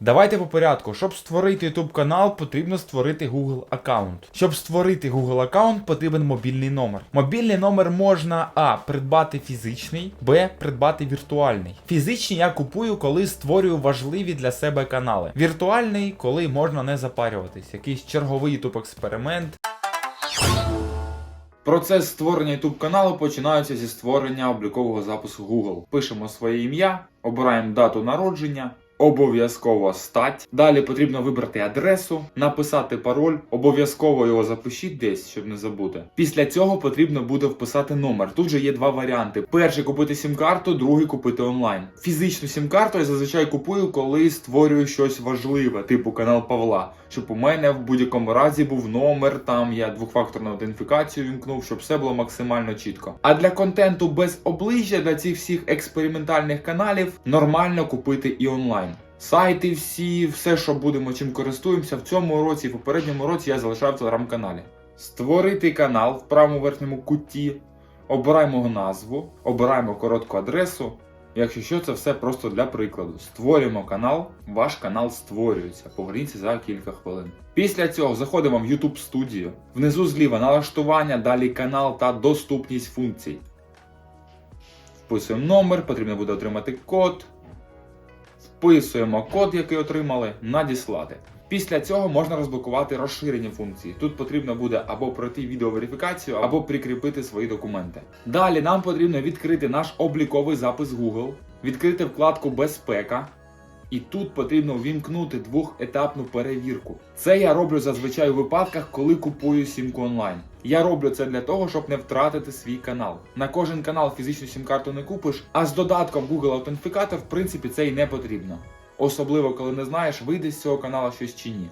Давайте по порядку. Щоб створити YouTube канал, потрібно створити Google аккаунт. Щоб створити Google аккаунт, потрібен мобільний номер. Мобільний номер можна А. Придбати фізичний, Б. Придбати віртуальний. Фізичний я купую, коли створюю важливі для себе канали. Віртуальний, коли можна не запарюватись. Якийсь черговий YouTube експеримент. Процес створення YouTube каналу починається зі створення облікового запису Google. Пишемо своє ім'я, обираємо дату народження. Обов'язково стать. Далі потрібно вибрати адресу, написати пароль, обов'язково його запишіть десь, щоб не забути. Після цього потрібно буде вписати номер. Тут же є два варіанти: перший купити сім-карту, другий купити онлайн. Фізичну сім-карту я зазвичай купую, коли створюю щось важливе, типу канал Павла. Щоб у мене в будь-якому разі був номер, там я двохфакторну ідентифікацію вімкнув, щоб все було максимально чітко. А для контенту без обличчя для цих всіх експериментальних каналів нормально купити і онлайн. Сайти всі, все, що будемо чим користуємося в цьому році, в попередньому році я залишав в телеграм-каналі. Створити канал в правому верхньому куті, обираємо його назву, обираємо коротку адресу. Якщо що, це все просто для прикладу. Створюємо канал, ваш канал створюється. Поверніться за кілька хвилин. Після цього заходимо в YouTube Studio. Внизу зліва налаштування, далі канал та доступність функцій. Вписуємо номер, потрібно буде отримати код. Вписуємо код, який отримали, надіслати. Після цього можна розблокувати розширені функції. Тут потрібно буде або пройти відеоверифікацію, або прикріпити свої документи. Далі нам потрібно відкрити наш обліковий запис Google, відкрити вкладку Безпека. І тут потрібно ввімкнути двохетапну перевірку. Це я роблю зазвичай у випадках, коли купую сімку онлайн. Я роблю це для того, щоб не втратити свій канал. На кожен канал фізичну сім-карту не купиш, а з додатком Google Аутентифікатор, в принципі, це і не потрібно. Особливо, коли не знаєш, вийде з цього каналу щось чи ні.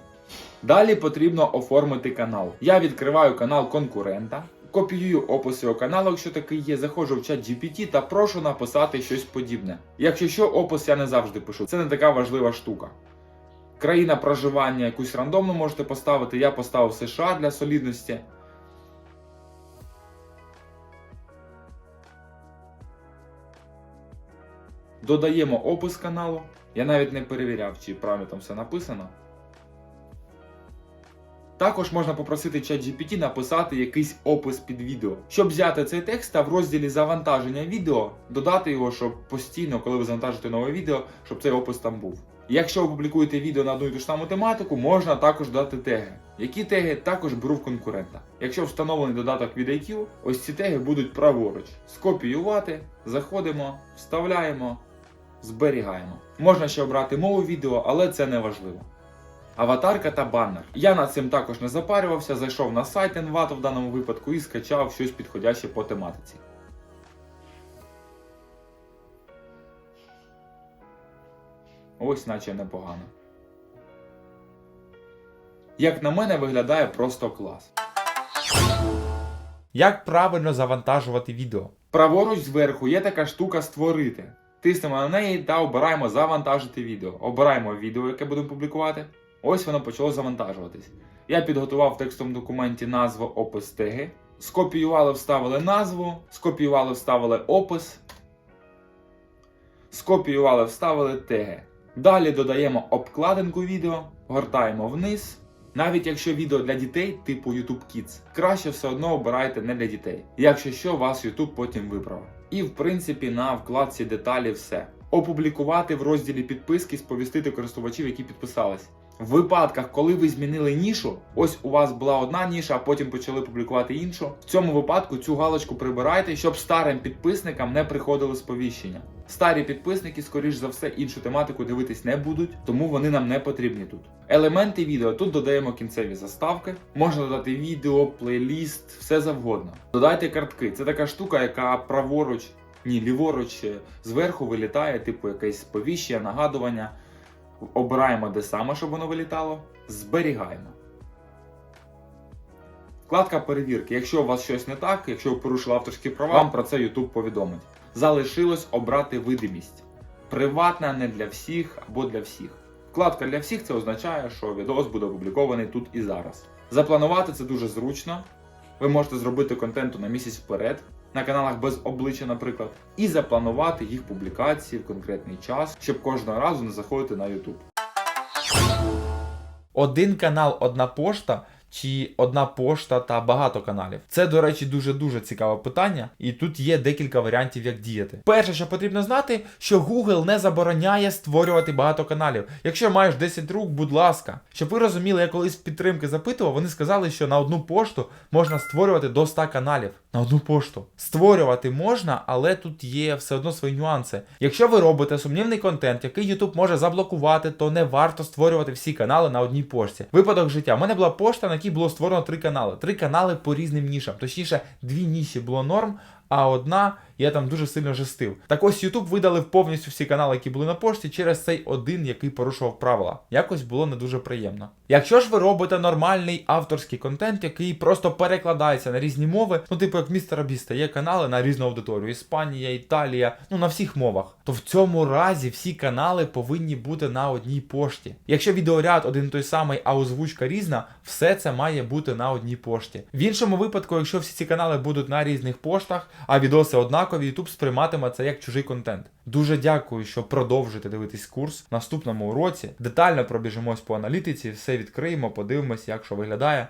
Далі потрібно оформити канал. Я відкриваю канал конкурента, копіюю опис цього каналу, якщо такий є, заходжу в чат GPT та прошу написати щось подібне. Якщо що, опис я не завжди пишу, це не така важлива штука. Країна проживання якусь рандомну можете поставити, я поставив США для солідності. Додаємо опис каналу. Я навіть не перевіряв, чи правильно там все написано. Також можна попросити ChatGPT написати якийсь опис під відео. Щоб взяти цей текст та в розділі завантаження відео додати його, щоб постійно, коли ви завантажите нове відео, щоб цей опис там був. Якщо ви публікуєте відео на одну і ту ж саму тематику, можна також додати теги. Які теги також беру в конкурента. Якщо встановлений додаток від IQ, ось ці теги будуть праворуч. Скопіювати, заходимо, вставляємо, зберігаємо. Можна ще обрати мову відео, але це не важливо. Аватарка та баннер. Я над цим також не запарювався, зайшов на сайт Envato в даному випадку і скачав щось підходяще по тематиці. Ось наче непогано. Як на мене, виглядає просто клас. Як правильно завантажувати відео? Праворуч зверху є така штука створити. Тиснемо на неї та обираємо завантажити відео. Обираємо відео, яке будемо публікувати. Ось воно почало завантажуватись. Я підготував в текстовому документі назву опис теги. Скопіювали, вставили назву, скопіювали, вставили опис. Скопіювали, вставили теги. Далі додаємо обкладинку відео, гортаємо вниз. Навіть якщо відео для дітей, типу YouTube Kids, краще все одно обирайте не для дітей. Якщо що, вас YouTube потім виправить. І в принципі на вкладці деталі все. Опублікувати в розділі підписки, сповістити користувачів, які підписались. В випадках, коли ви змінили нішу, ось у вас була одна ніша, а потім почали публікувати іншу. В цьому випадку цю галочку прибирайте, щоб старим підписникам не приходили сповіщення. Старі підписники, скоріш за все, іншу тематику дивитись не будуть, тому вони нам не потрібні тут. Елементи відео тут додаємо кінцеві заставки, можна додати відео, плейліст, все завгодно. Додайте картки. Це така штука, яка праворуч, ні, ліворуч е, зверху вилітає, типу якесь сповіщення, нагадування. Обираємо де саме, щоб воно вилітало. Зберігаємо. Вкладка перевірки. Якщо у вас щось не так, якщо ви порушили авторські права, вам про це YouTube повідомить. Залишилось обрати видимість. Приватна не для всіх або для всіх. Вкладка для всіх це означає, що відос буде опублікований тут і зараз. Запланувати це дуже зручно. Ви можете зробити контенту на місяць вперед, на каналах без обличчя, наприклад, і запланувати їх публікації в конкретний час, щоб кожного разу не заходити на YouTube. один канал, одна пошта. Чи одна пошта та багато каналів? Це, до речі, дуже дуже цікаве питання, і тут є декілька варіантів, як діяти. Перше, що потрібно знати, що Google не забороняє створювати багато каналів. Якщо маєш 10 рук, будь ласка, щоб ви розуміли, я колись підтримки запитував, вони сказали, що на одну пошту можна створювати до 100 каналів. На одну пошту. Створювати можна, але тут є все одно свої нюанси. Якщо ви робите сумнівний контент, який YouTube може заблокувати, то не варто створювати всі канали на одній пошті. Випадок життя. У мене була пошта, на якій було створено три канали. Три канали по різним нішам. Точніше, дві ніші було норм, а одна я там дуже сильно жестив. Так ось YouTube видалив повністю всі канали, які були на пошті, через цей один, який порушував правила. Якось було не дуже приємно. Якщо ж ви робите нормальний авторський контент, який просто перекладається на різні мови, ну типу як містера Біста, є канали на різну аудиторію: Іспанія, Італія, ну на всіх мовах, то в цьому разі всі канали повинні бути на одній пошті. Якщо відеоряд один той самий, а озвучка різна, все це має бути на одній пошті. В іншому випадку, якщо всі ці канали будуть на різних поштах, а відоси однакові, YouTube сприйматиме це як чужий контент. Дуже дякую, що продовжуєте дивитись курс. Наступному уроці детально пробіжимось по аналітиці, все відкриємо, подивимось, як що виглядає.